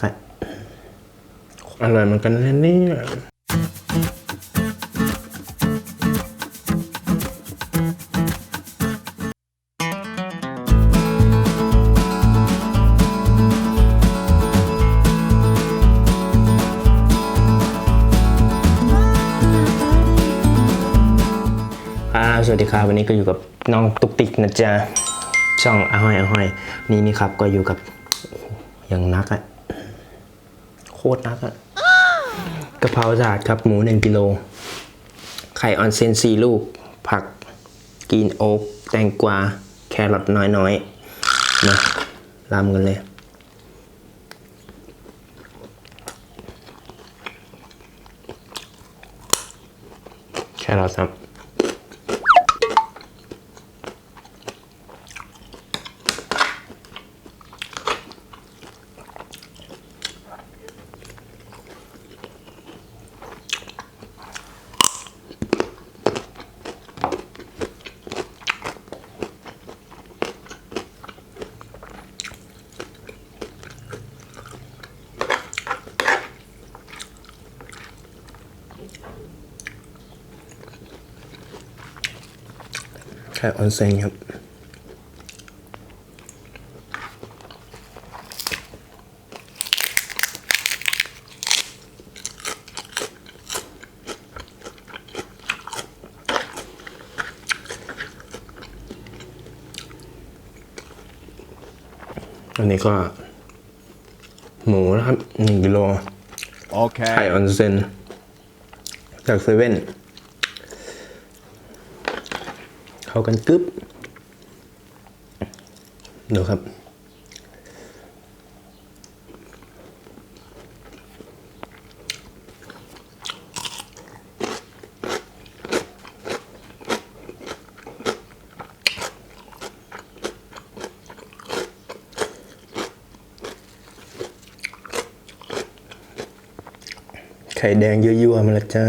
ครับอร่อยเหมือนกันนะเนี่ยอ่าสวัสดีครับวันนี้ก็อยู่กับน้องตุกติกนะจ๊ะช่องอาห้อยอาห้อยนี่นี่ครับก็อยู่กับโอ้โหอย่างนักอะโคตรนักอะกะเพราถาดครับหมูหนึ่งกิโล ไข่ออนเซนสี่ลูก ผักกรีนโอ๊กแตงกวา แครอทน้อยๆมาลำกันเลยแครอทครับ ไข่ออนเซนครับอันนี้ก็ หมูนะครับหนึ่งกิโลไข่ Okay. ออนเซนจากเซเว่น เข้ากันกึ๊บดูครับ ไข่แดงยั่วๆมาและจ้า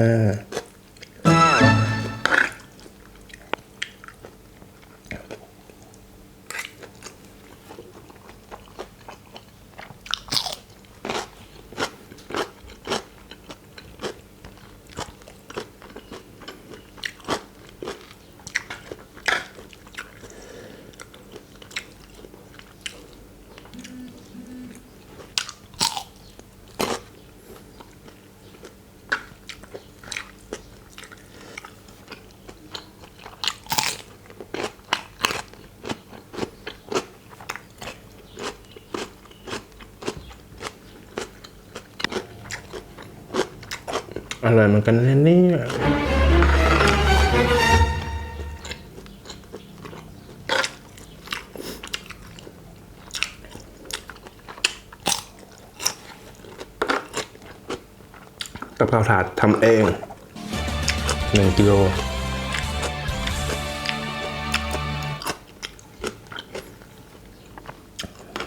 อร่อยเหมือนกันนะเนี่ยกะเพราถาดทำเองหนึ่งกิโล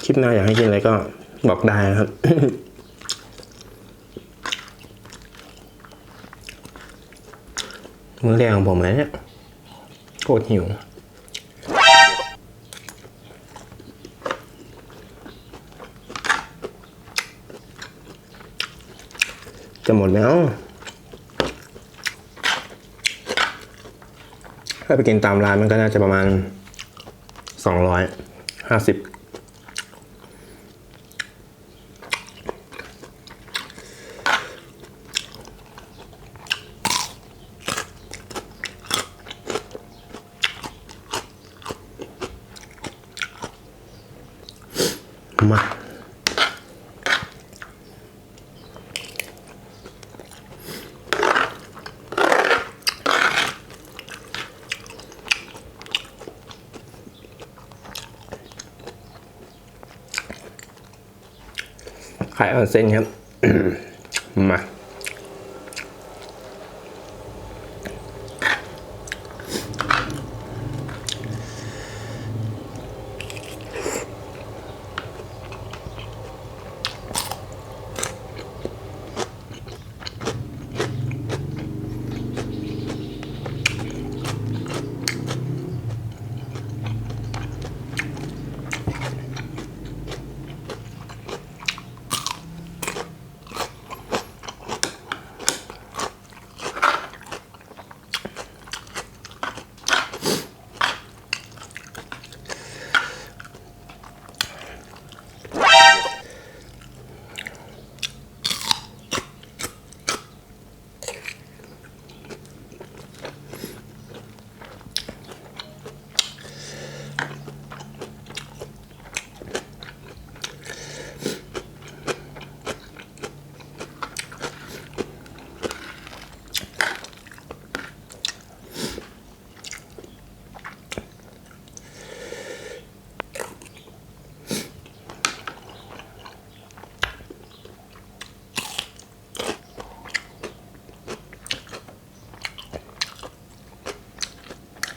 คลิปหน้าอยากให้กินอะไรก็บอกได้นะครับ มื้อแรงของผมเลยเนี่ยโคตรหิวจะหมดแล้วถ้าไปกินตามร้านมันก็น่าจะประมาณสองร้อยห้าสิบ มาไข่ออนเซนครับ มา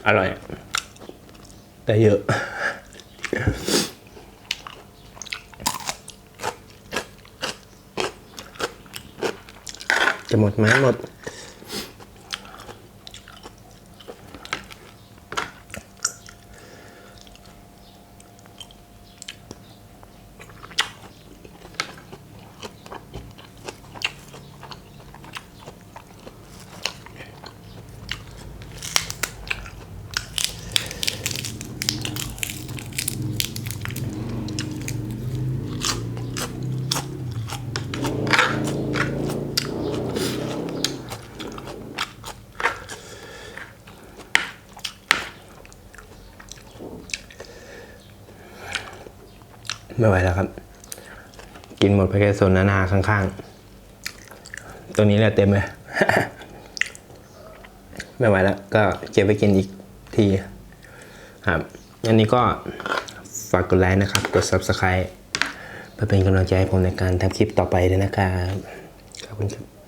อร่อย แต่เยอะ จะหมดไหมหมด ไม่ไหวแล้วครับ กินหมดไปแค่โซนนานาข้างๆ ตัวนี้แหละเต็มเลยไม่ไหวแล้ว ก็เก็บไปกินอีกทีครับอันนี้ก็ฝากกดไลค์นะครับ กด Subscribe เพื่อเป็นกำลังใจให้ผมในการทำคลิปต่อไปด้วยนะครับขอบคุณครับ